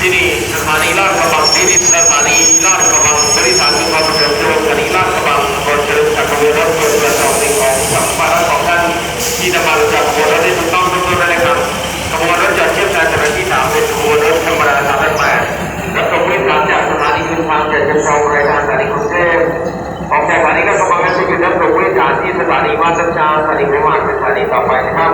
ที่นี่สถานีลาดกระบังที่นี่สถานีลาดกระบังบริษัทสุภาพเจริญสถานีลาดกระบังรถเจริญจักรวาลรถยนต์กระสอบสิ่งของสัมภาระของท่านที่จะมาจากขบวนรถที่ถูกต้องทุกท่านเลยครับขบวนรถจะเชียงรายจากที่สามเป็นกบวนรถธรรมดาสามแปดและขบวนสามจากสถานีคุณทางจาจเชียงรายรายทางสถานีกรุงเทพออกจากสถานีก็กำลังจะไปถึงรถตัวนจากที่สถานีมาสัญจาสถานีไม่ว่างเป็นสถานีต่อไปนะครับ